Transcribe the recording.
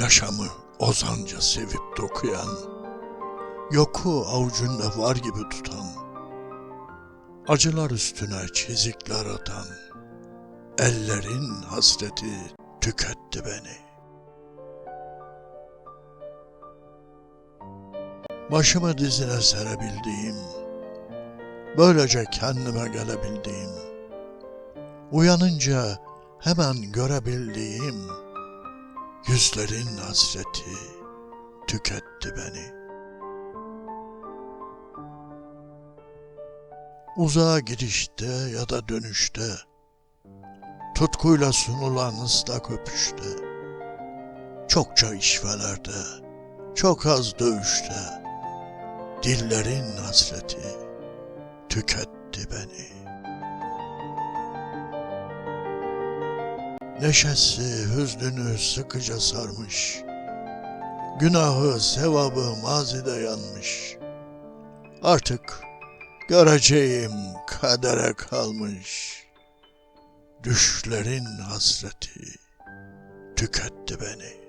Yaşamı ozanca sevip dokuyan, yoku avucunda var gibi tutan, acılar üstüne çizikler atan, ellerin hasreti tüketti beni. Başımı dizine serebildiğim, böylece kendime gelebildiğim, uyanınca hemen görebildiğim, yüzlerin hasreti tüketti beni. Uzağa gidişte ya da dönüşte, tutkuyla sunulan ıslak öpüşte, çokça işvelerde, çok az dövüşte, dillerin hasreti tüketti beni. Neşesi hüznünü sıkıca sarmış, günahı sevabı mazide yanmış. Artık göreceğim kadere kalmış, düşlerin hasreti tüketti beni.